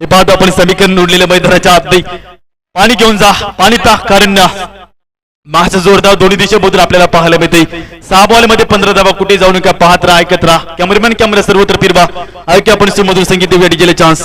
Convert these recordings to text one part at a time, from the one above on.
हे पाहतो आपण समीकरण उडलेल्या मैदानाच्या आतली पाणी घेऊन जा पाणी टाक कारण माझा जोरदार दोन्ही दिशेमधून आपल्याला पाहायला मिळते सहा बॉलमध्ये पंधरा धावा कुठे जाऊ नका पाहत राहा ऐकत राहा. कॅमेरामॅन कॅमेरा सर्वत्र फिरवा. ऐक्या आपण सुमधुर संगीत देऊया गेले चान्स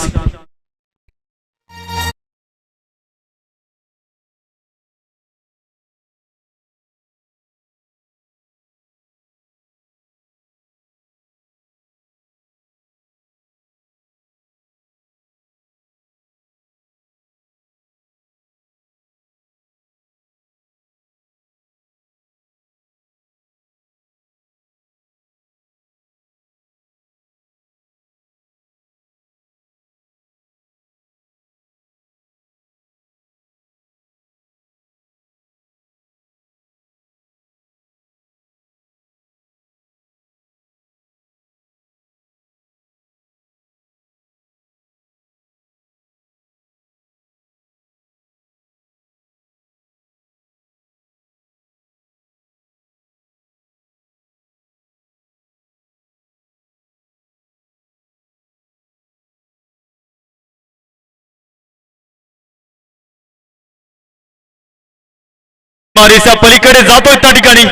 मारेच्या पलीकडे जातोय त्या ठिकाणी.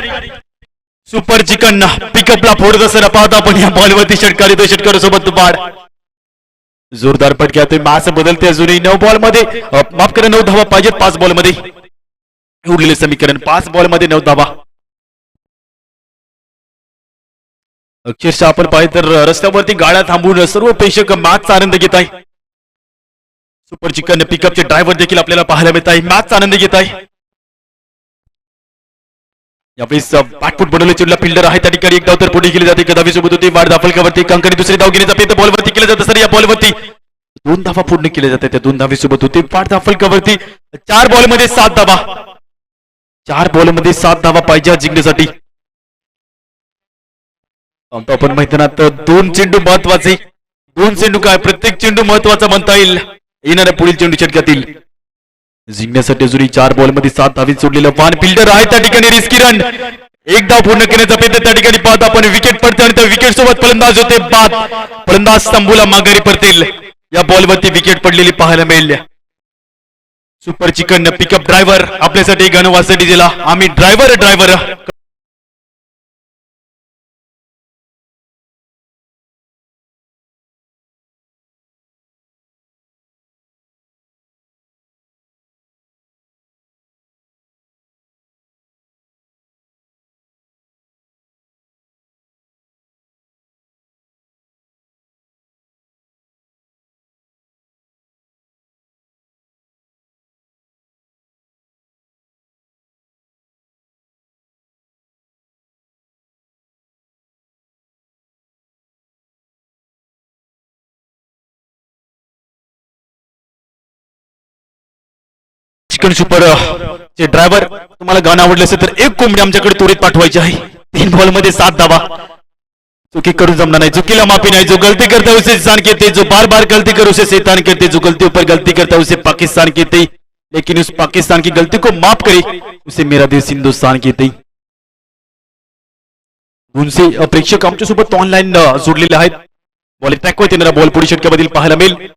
सुपर चिकन पिकअपला फोडत असताना पाहतो आपण या बॉलवरती षटकारी तो षटकार सोबत बाड जोरदार पटक्या ते मॅच बदलते अजूनही नऊ बॉलमध्ये. माफ करा नऊ धावा पाहिजेत पाच बॉलमध्ये. उरलेले समीकरण पाच बॉलमध्ये नऊ धावा. अक्षरशः आपण पाहिजे तर रस्त्यावरती गाड्या थांबून सर्व प्रेक्षक मॅचचा आनंद घेत आहे. सुपर चिकन पिकअपचे ड्रायव्हर देखील आपल्याला पाहायला मिळत आहे. मॅचचा आनंद घेत आहे. यावेळेस बॅटफूट बनवले चिडला फिल्डर आहे. त्या ठिकाणी एक धाव तर पुढे केली जाते. कदावी सोबत होती. वाढ दाफलकावरती कंकणी दुसरी धाव घेण्याचा जाते. बॉलवरती केलं जातं सर या बॉलवरती दोन धावा पूर्ण केल्या जाते. त्या दोन धावी सोबत होती. वाढ दाफलकावरती चार बॉलमध्ये सात धावा. चार बॉलमध्ये सात धावा पाहिजे जिंकण्यासाठी. आपण मैदानात दोन चेंडू महत्त्वाचे. दोन चेंडू काय? प्रत्येक चेंडू महत्त्वाचा म्हणता येईल. येणाऱ्या पुढील चेंडू षटकातील. जिंकण्यासाठी अजूनही चार बॉलमध्ये सात धावी सोडलेलं वान फिल्डर आहे. त्या ठिकाणी रिस्की रन एक धाव पूर्ण करण्याचा प्रयत्न त्या ठिकाणी पाहत आपण. विकेट पडते आणि त्या विकेट सोबत फलंदाज होते बाद. फलंदाज स्तंभूला माघारी पडतील. या बॉलवरती विकेट पडलेली पाहायला मिळेल. सुपर चिकन पिकअप ड्रायव्हर आपल्यासाठी गणवासाठी दिला आम्ही ड्रायव्हर ड्रायव्हर चिकन सुपर चे ड्रायव्हर तुम्हाला गाणं आवडलं असेल तर एक कोंबडी आमच्याकडे त्वरित पाठवायची आहे. तीन बॉलमध्ये सात धावा. चुकी करून जमणार नाही. चुकीला माफी नाही. जो गलती करता है उसे इंसान कहते जो बार बार गलती कर उसे शैतान कहते जो गलती ऊपर गलती करता है उसे पाकिस्तान कहते लेकिन उस पाकिस्तान की गलती को माफ करे उसे मेरा देश हिंदुस्तान कहते हैं. उनसे प्रेक्षक आमच्यासोबत ऑनलाईन जोडलेले आहेत. बॉल ट्रॅक होते बॉल पुढे षटकामधील पाहायला मिळेल.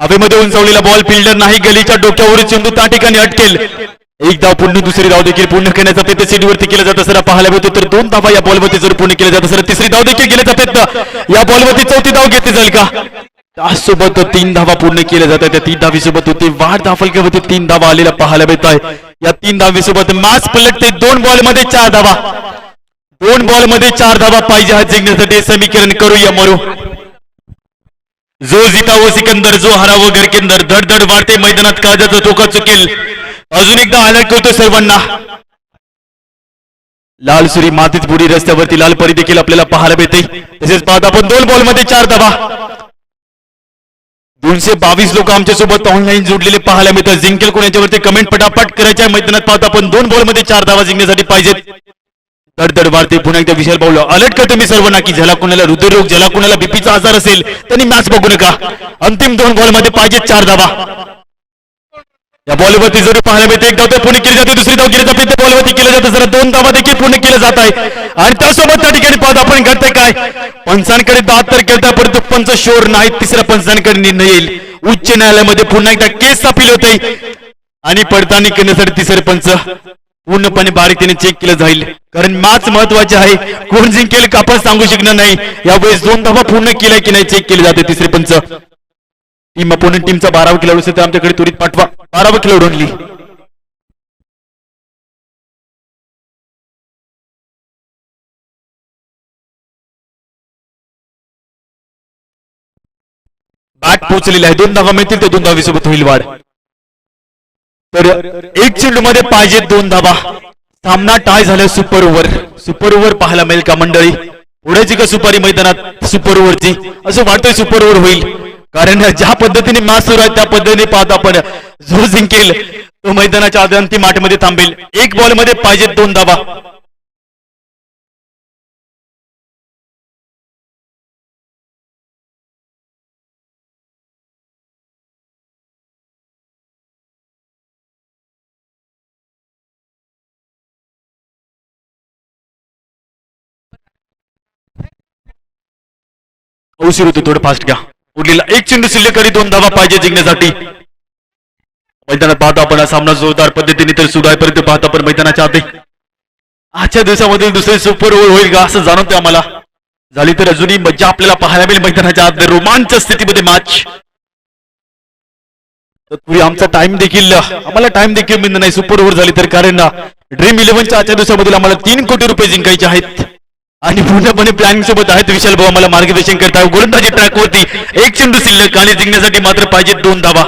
हवेमध्ये उंचावलेला बॉल फिल्डर नाही गलीच्या डोक्यावर चेंडू त्या ठिकाणी अटकेल. एक धाव पूर्ण दुसरी धाव देखील पूर्ण करण्याचा प्रयत्न सीडीवरती केला जात असताना पाहायला मिळतो तर दोन धावा या बॉलवरती जर पूर्ण केल्या जात असताना तिसरी धाव देखील केल्याचा प्रयत्न या बॉलवरती चौथी धाव घेतली जाईल का? त्यासोबत तीन धावा पूर्ण केल्या जातात. त्या तीन धावी सोबत वाढ धाफलक्यावरती तीन धावा आलेला पाहायला मिळत आहे या तीन धावीसोबत मॅच पलटते दोन बॉलमध्ये चार धावा. दोन बॉलमध्ये चार धावा पाहिजे हा जिंकण्यासाठी. समीकरण करूया मरू. जो जिता व सिकंदर जो हरा गरकिंदर धडधड धड धड वाढते मैदानात काळजाचा धोका चुकेल. अजून एकदा अलर्ट करतो सर्वांना. लाल सुरी मातीत बुडी रस्त्यावरती लाल परी देखील आपल्याला पाहायला मिळते. तसेच पाहत आपण दोन बॉलमध्ये चार धावा. दोनशे बावीस लोक आमच्यासोबत ऑनलाईन जोडलेले पाहायला मिळतात. जिंकेल कोणाच्यावरती कमेंट पटापट करायच्या. मैदानात पाहत आपण दोन बॉलमध्ये चार धावा जिंकण्यासाठी पाहिजेत. धडधड वाढते. पुन्हा एकदा विशाल पावलं अलर्ट करतो मी सर्वांना की ज्याला कोणाला हृदयरोग ज्याला कोणाला बीपीचा आजार असेल त्यांनी मॅच बघू नका. अंतिम दोन बॉलमध्ये पाहिजे चार धावा. या बॉलवरती जरी पाहायला मिळते. एक धाव तर पूर्ण केली जाते दुसरी धाव केली जाते. त्या बॉलवरती केलं जातं जरा दोन धावा देखील पूर्ण केलं जात आहे आणि त्यासोबत त्या ठिकाणी पाहत आपण घडतंय काय? पंचांकडे दात तर केलता परंतु पंच शोर नाही. तिसऱ्या पंचांकडे निर्णय येईल. उच्च न्यायालयामध्ये पुन्हा एकदा केस अपील होते आणि पडताळणी करण्यासाठी तिसरे पंच पूर्णपणे बारीकतेने चेक केलं जाईल. कारण मॅच महत्त्वाचे आहे. कोण जिंकेल का आपण सांगू शकणार नाही. यावेळेस दोन धावा पूर्ण केलाय की नाही चेक केले जाते तिसरे पंच. टीम अपोनंट टीमचा बारावा खेळाडू असेल तर आमच्याकडे त्वरित पाठवा. बारावा खेळाडू आणली बॅट पोहोचलेली आहे. दोन धावा मिळतील तर दोन धावीसोबत होईल वाढ. तर एक चेंडू मध्ये पाहिजे दोन धावा. सामना टाय झाला सुपर ओव्हर. सुपर ओव्हर पाहायला मिळेल का मंडळी? पुढेची का सुपारी मैदानात सुपर ओव्हरची? असं वाटतंय सुपर ओव्हर होईल. कारण ज्या पद्धतीने मॅच सुरू आहे त्या पद्धतीने पाहत आपण जो जिंकेल तो मैदानाच्या आधी अंतिम आठमध्ये थांबेल. एक बॉलमध्ये पाहिजे दोन धावा. उशीर होतो थोडं फास्ट घ्या. उरलेला एक चेंडू शिल्लक दोन धावा पाहिजे जिंकण्यासाठी. मैदानात पाहतो आपण हा सामना जोरदार पद्धतीने तर सुरू पर्यंत पाहतो आपण मैदानाच्या आधी. आजच्या दिवसामध्ये दुसरे सुपर ओव्हर होईल का असं जाणवते आम्हाला. झाली तर अजूनही मज्जा आपल्याला पाहायला मिळेल मैदानाच्या आत रोमांच स्थितीमध्ये मॅच तत्पूर्वी आमचा टाइम देखील आम्हाला टाइम देखील मिळणार नाही. सुपर ओव्हर झाली तर कारण ड्रीम इलेव्हनच्या आजच्या दिवसामधील आम्हाला तीन कोटी रुपये जिंकायचे आहेत. आणि पूर्णपणे प्लॅनिंग सोबत आहेत विशाल भाऊ मला मार्गदर्शन करताय गोलंदाजी ट्रॅक वरती एक चेंडू शिल्लक आणि जिंकण्यासाठी मात्र पाहिजे दोन धावा.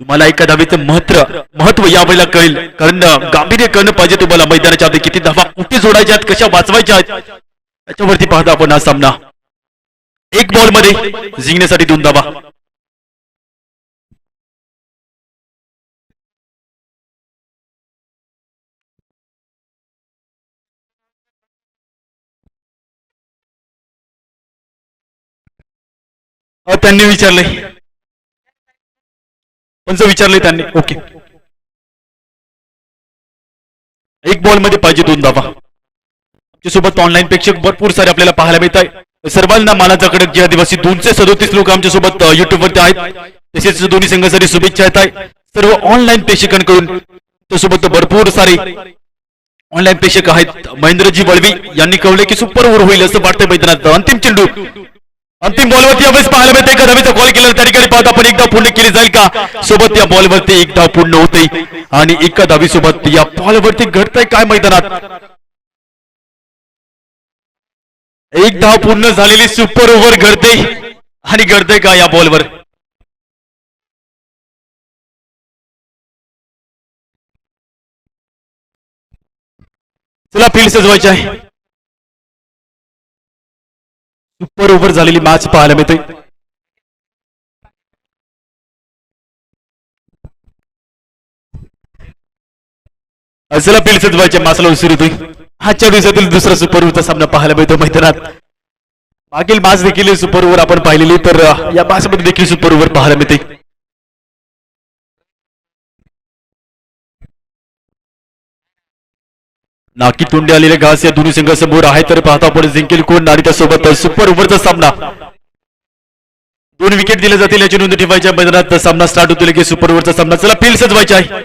तुम्हाला एका धावेचं महत्त्व महत्त्व यावेळेला कळेल. कारण गांभीर्य करणं पाहिजे तुम्हाला. मैदानाच्या आधी किती धावा कुठे जोडायच्या आहेत कशा वाचवायच्या आहेत याच्यावरती पाहता आपण हा सामना. एक बॉलमध्ये जिंकण्यासाठी दोन धावा. त्यांनी विचारलंय. पंच विचारलंय त्यांनी? ओके. एक बॉलमध्ये पाहिजे दोन धावा. सोबत ऑनलाईन प्रेक्षक भरपूर सारे आपल्याला पाहायला मिळत आहे सर्वांना मानाचा कडक जे आदिवासी दोनशे सदोतीस लोक आमच्यासोबत युट्यूब वरती आहेत. तसेच दोन्ही संघासाठी शुभेच्छा येत आहे सर्व ऑनलाईन प्रेक्षकांकडून त्यासोबत भरपूर सारे ऑनलाईन प्रेक्षक आहेत. महेंद्रजी वळवी यांनी कळवले की सुपर ओव्हर होईल असं वाटतं मैदानात. अंतिम चेंडू अंतिम बॉलवरती यावेळेस पाहायला मिळते एका धावेचा कॉल केला त्या ठिकाणी पाहता. पण एकदा पूर्ण केली जाईल का? सोबत या बॉलवरती एक धाव पूर्ण होते आणि एका धावी सोबत या बॉलवरती घडतंय काय मैदानात? एक धाव पूर्ण झालेली सुपर ओव्हर घडते आणि घडते का या बॉलवर? चला फील्ड सजवायचे आहे. सुपर ओव्हर झालेली मॅच पाहायला मिळते. चला फील्ड सजवायच्या मासाला उशीर होतोय. आजच्या दिवसातील दुसरा सुपर ओव्हरचा सामना पाहायला मिळतो मैदानात. मागील मॅच देखील सुपर ओव्हर आपण पाहिलेली तर या मॅच मध्ये देखील सुपर ओव्हर पाहायला मिळते. नाकी तोंडी आलेले घास या दोन्ही संघासमोर आहे. तर पाहता पुढे जिंकेल कोण? आणि त्यासोबत सुपर ओव्हरचा सामना. दोन विकेट दिले जातील याची नोंद ठेवायच्या मैदानात सामना स्टार्ट होतो की सुपर ओव्हरचा सामना. चला फील्ड सजवायचा आहे.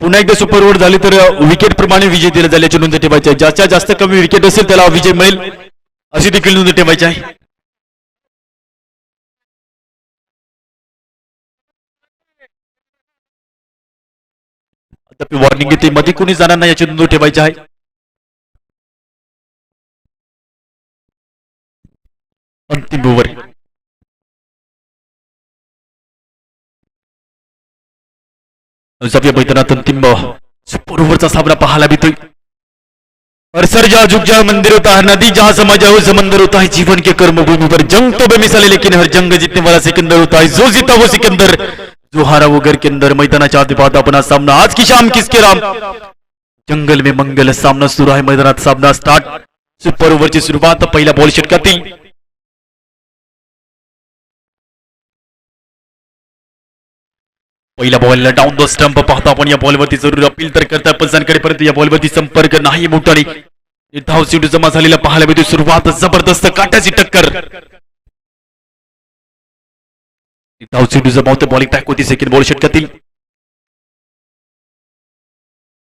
पुन्हा एकदा सुपर ओव्हर झाली तर विकेट प्रमाणे विजय दिला जाईल याची नोंद ठेवायची आहे. ज्याच्या जास्त कमी विकेट असेल त्याला विजय मिळेल. अशी देखील नोंद ठेवायची आहे आता वॉर्निंग येते मध्ये कोणी जाणार नाही याची नोंद ठेवायची आहे. अंतिम ओव्हर जाऊया मैदानात अंतिम सुपर ओव्हरचा सामना पाहायला मिळतोय. अरसर जा जुग जा मंदिर होता है नदी जहाँ समा हो, जाओ समंदर होता है जीवन के कर्म भूमि पर जंग तो बेमिसाले लेकिन हर जंग जीतने वाला सिकंदर होता है जो जीता वो सिकंदर. जोहारा वगैरह के अंदर मैदानाच्या आधी पाहतो अपना सामना। आज की शाम किसके राम? जंगल में मंगल सामना सुरू आहे मैदानात सामना स्टार्ट सुपर ओवर की सुरुवात पहिला बॉल षटकातील पहिल्या बॉलला डाऊन द स्टंप पाहतो आपण या बॉलवरती जरूर अपील तर करतात पंचांकडे परत या बॉलवरती संपर्क नाही मोठा धाव सीट जमा झालेला पाहायला मिळतो सुरुवात जबरदस्त काट्याची टक्कर. धाव जमावते बॉलिंग टॅक होती सेकंड बॉल षटकातील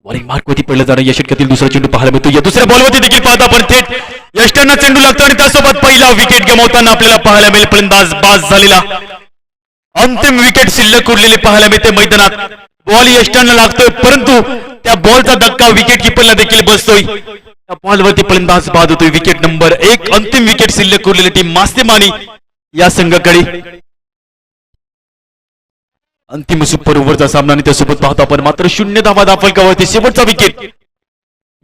बॉलिंग मार्क होती पडलं जाणं या षटकातील दुसरा चेंडू पाहायला मिळतो या दुसऱ्या बॉलवरती देखील पाहता आपण थेट यष्टांना चेंडू लागतो आणि त्यासोबत पहिला विकेट गमावताना आपल्याला पाहायला मिळेल फलंदाज बाज झालेला। अंतिम विकेट शिल्लक उरलेले पाहायला मिळते मैदानात। बॉल यष्टांना लागतोय परंतु त्या बॉलचा धक्का विकेट किपरला देखील बसतोय। त्या बॉलवरती फलंदाज बाद होतोय विकेट नंबर एक. अंतिम विकेट शिल्लक उरलेली टीम मास्तेमानी या संघाकडे. अंतिम सुपर ओव्हरचा सामना आणि त्यासोबत पाहतो आपण मात्र शून्य धावा दाफलकावरती शेवटचा विकेट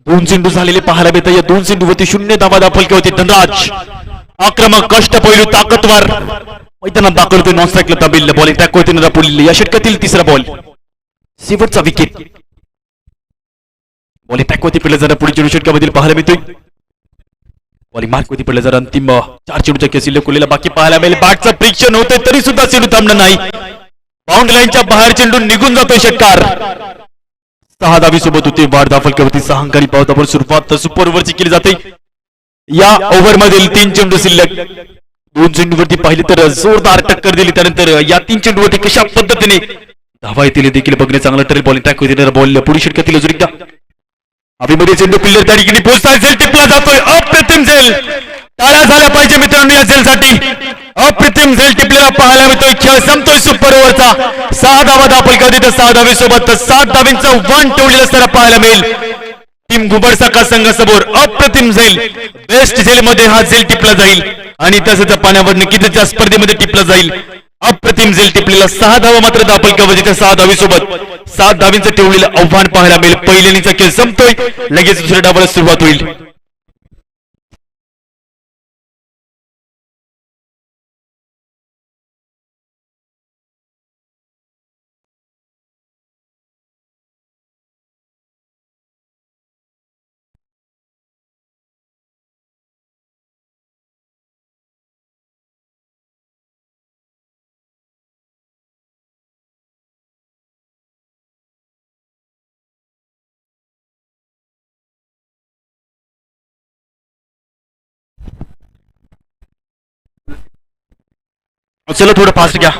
दोन चेंडू झालेले पाहायला मिळतात या दोन चेंडूवरती शून्य धावा दाफलकावरती धनराज. आक्रमक कष्ट पैलू ताकदवार. मैदानात दाखल होते नॉन स्ट्राईकला दाबिल बॉल टॅक होते नरा पुढील. या षटकातील तिसरा बॉल शेवटचा विकेट बॉल टॅक होती पडलं जरा पुढे चेंडू षटकामधील पाहायला मिळतोय. बॉलिंग मार्क होती पडलं जरा अंतिम. चार चेंडूच्या केसीला कुलेला बाकी पाहायला मिळेल. बॅटचं प्रेक्षण होते तरी सुद्धा चेंडू थांबणार नाही. बाउंड बाहेर चेंडू निघून जातोय षटकार सहा धावी सोबत होते वाढ दाफल होती सहा अंकानी पावत सुरुवात सुपर ओव्हरची केली जाते. या ओव्हर मधील तीन चेंडू शिल्लक. दोन चेंडूवरती पाहिले तर जोरदार टक्कर दिली त्यानंतर या तीन चेंडूवरती कशा पद्धतीने धावा येतील देखील बघणे चांगलं ठरेल बॉलिंग टॅक होती बॉल पुढे षटकातील अजून एकदा अभिमध्ये चेंडू पिल्लर त्या ठिकाणी पोहोचता झेल टिपला जातोय. अप्रतिम झेल. टाळ्या झाल्या पाहिजे मित्रांनो या झेलसाठी. अप्रतिम झेल टिपलेला पाहायला मिळतोय खेळ संपतोय सुपर ओव्हरचा. सहा धावा दाखल करते तर सहा धावे सोबत सात धावींचं वन ठेवलेलं असताना पाहायला मिळेल. टीम घुबडसाका संघासमोर अप्रतिम झेल. बेस्ट झेल मध्ये हा झेल टिपला जाईल. आणि तसंच पाण्यावर नक्कीच स्पर्धेमध्ये टिपला जाईल. अप्रतिम झेल टिपलेला सहा धावा मात्र दाखल कवच सहा धावी सोबत. सात धावींचं ठेवलेलं आव्हान पाहायला मिळेल. पहिल्यानीचा खेळ संपतोय. लगेच दुसऱ्या डावाला सुरुवात होईल. चला थोडं फास्ट घ्या.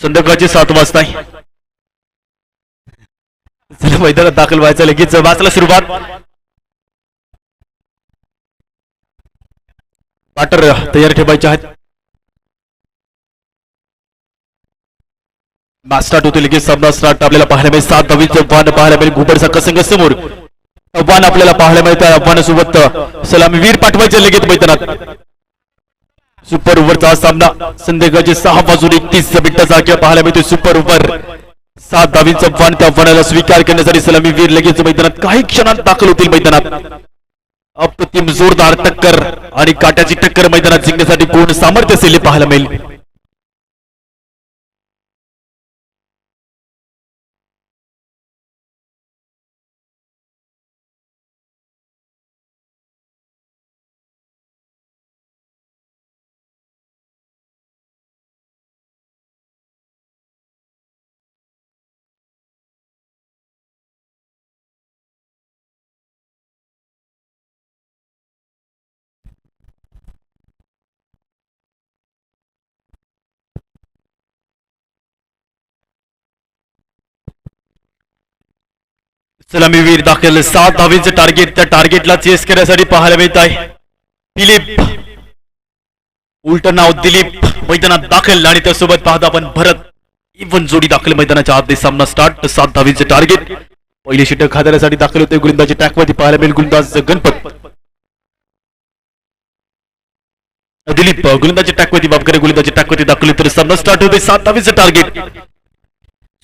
संध्याकाळचे सात वाजता चला मैदानात दाखल व्हायचं लगेच वाचला सुरुवात. पाटर तयार ठेवायचे आहेत. स्टार्ट होते लगेच सामना स्टार्ट आपल्याला पाहायला मिळेल सात दहावी आव्हान पाहायला मिळेल घुबडचा कसंग समोर. आव्हान आपल्याला पाहायला मिळतं आव्हानासोबत. सलामी वीर पाठवायचे लगेच मैदानात. सुपर ओव्हरचा सामना. संध्याकाळचे सहा वाजून एकतीस मिनिटाचा खेळ पाहायला मिळतो सुपर ओव्हर सात धावींचं आव्हान त्या आव्हानाला स्वीकार करण्यासाठी सलामी वीर लगेच मैदानात. काही क्षणात दाखल होतील मैदानात. अप्रतिम जोरदार टक्कर आणि काट्याची टक्कर मैदानात जिंकण्यासाठी पूर्ण सामर्थ्य असेल पाहायला मिळेल. सलामी वीर दाखल. सात धावीचं टार्गेट त्या टार्गेटला चेस करण्यासाठी पाहायला मिळत आहे दिलीप. उलट नाव दिलीप. मैदानात दाखल. आणि त्यासोबत पाहता आपण भरत. इवन जोडी दाखल मैदानाच्या आत. सामना स्टार्ट सात धावीचे टार्गेट पहिले षटक हाताळण्यासाठी दाखल होते. गुलंदाजी टॅकवरती पाहायला मिळेल गुलंदाज गणपत. दिलीप गुलंदाजी टॅकवरती बाबकरे गुलंदाजी टॅकवरती दाखल तर सामना स्टार्ट होते. सात धावीचं टार्गेट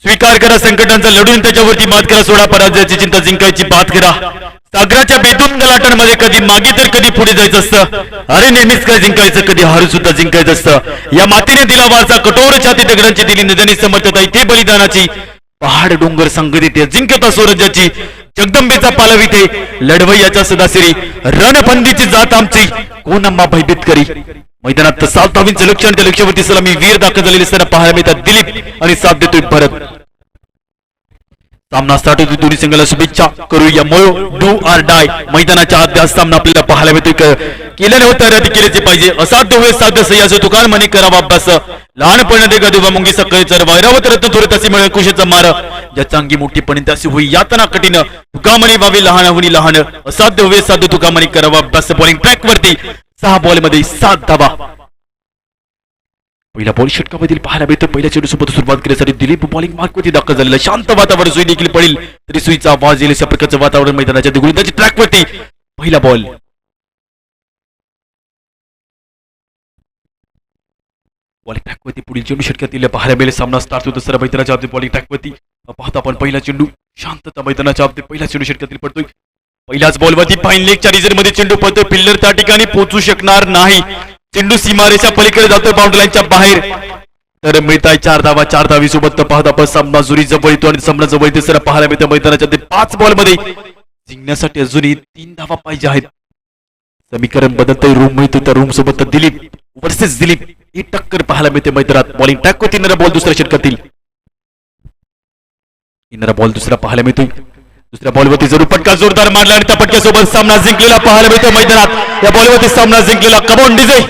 स्वीकार करा संकटांचा लढून त्याच्यावरती मात करा सोडा पराजयाची चिंता जिंकायची बात करा. सागराच्या बेतून गलाटांमध्ये कधी मागे तर कधी पुढे जायचं असतं? अरे नेहमीच काय जिंकायचं? कधी हारू सुद्धा जिंकायचं असतं? या मातीने दिला वारसा कठोर छाती दगडांची दिली निधनी समर्थता इथे बलिदानाची. पहाड डोंगर संगतीत जिंकता स्वराज्याची. जगदंबेचा पालविते लढवय्याच्या सदासिरी रणबंदीची जात आमची कोण आम्हा भयभीत करी? मैदानात सात धावींचं लक्ष आणि त्या लक्षावरती सलामी वीर दाखल झालेले असताना पाहायला मिळतात दिलीप आणि साथ देतोय भरत. सामना स्टार्ट दोन्ही संघाला शुभेच्छा करूया. मयो डू आर डाय मैदानाच्या आद्या सामना आपल्याला पाहायला मिळतोय केलेले होते रद्द केल्याचे पाहिजे. असाध्य होय साध्य सह्याचं दुकान म्हणे करावा अभ्यास. लहानपणी दे गदुबा मुंगी सकाळी चर वैरावत रत्न थोडे तसे मिळेल कुशेचा मार. ज्याचा अंगी मोठीपणे तशी त्याशी होई यातना कठीण. तुकामणी व्हावी लहान होणी लहान. असाध्य होय साध्य तुकामणी करावा अभ्यास. बॉलिंग ट्रॅक वरती सहा बॉलमध्ये सात धावा. पहिला बॉल षटकामधील पाहायला मिळतं. पहिल्या चेंडूसोबत सुरुवात केल्यासाठी दिलीप बॉलिंग मार्कवरती दाखल झालेला. शांत वातावरण सुई देखील पडेल. तरी सुईचा आवाज येईल अशा प्रकारचं वातावरण मैदानाच्या गुरुदाच्या ट्रॅकवरती पहिला बॉल बॉलिंग ट्रॅकवरती पुढील चेंडू षटकातील पाहायला मिळेल. सामना स्टार्ट होतो. सर मैदानाच्या हद्दीत बॉलिंग ट्रॅकवरती पाहता आपण पहिला चेंडू. शांतता मैदानाच्या हद्दीत पहिला चेंडू षटकातील पडतोय. पहिल्याच बॉलवरती फाईन लेगच्या रिझनमध्ये चेंडू पडतोय पिल्लर त्या ठिकाणी पोहोचू शकणार नाही. चेंडू सीमारेषा पलीकडे जातोय बाउंड्री लाईनच्या बाहेर. तर मिळताय चार धावा चार धावी सोबत पाहत आपण सामना जुरी जवळ येतो आणि सामना जवळ येते. सर पाहायला मिळतं मैदानाच्या ते पाच बॉलमध्ये. जिंकण्यासाठी अजूनही तीन धावा पाहिजे आहेत. समीकरण बदलतंय रूम मिळतो त्या रूम सोबत दिलीप वर्सेस दिलीप. ही टक्कर पाहायला मिळते मैदानात. बॉलिंग टॅक होती बॉल दुसऱ्या षटकातील. येणारा बॉल दुसरा पाहायला मिळतोय. दुसऱ्या बॉलवरती जरूर पटका जोरदार मारला आणि त्या पटक्यासोबत सामना जिंकलेला पाहायला मिळतो मैदानात. या बॉलवरती सामना जिंकलेला कबॉन डिझे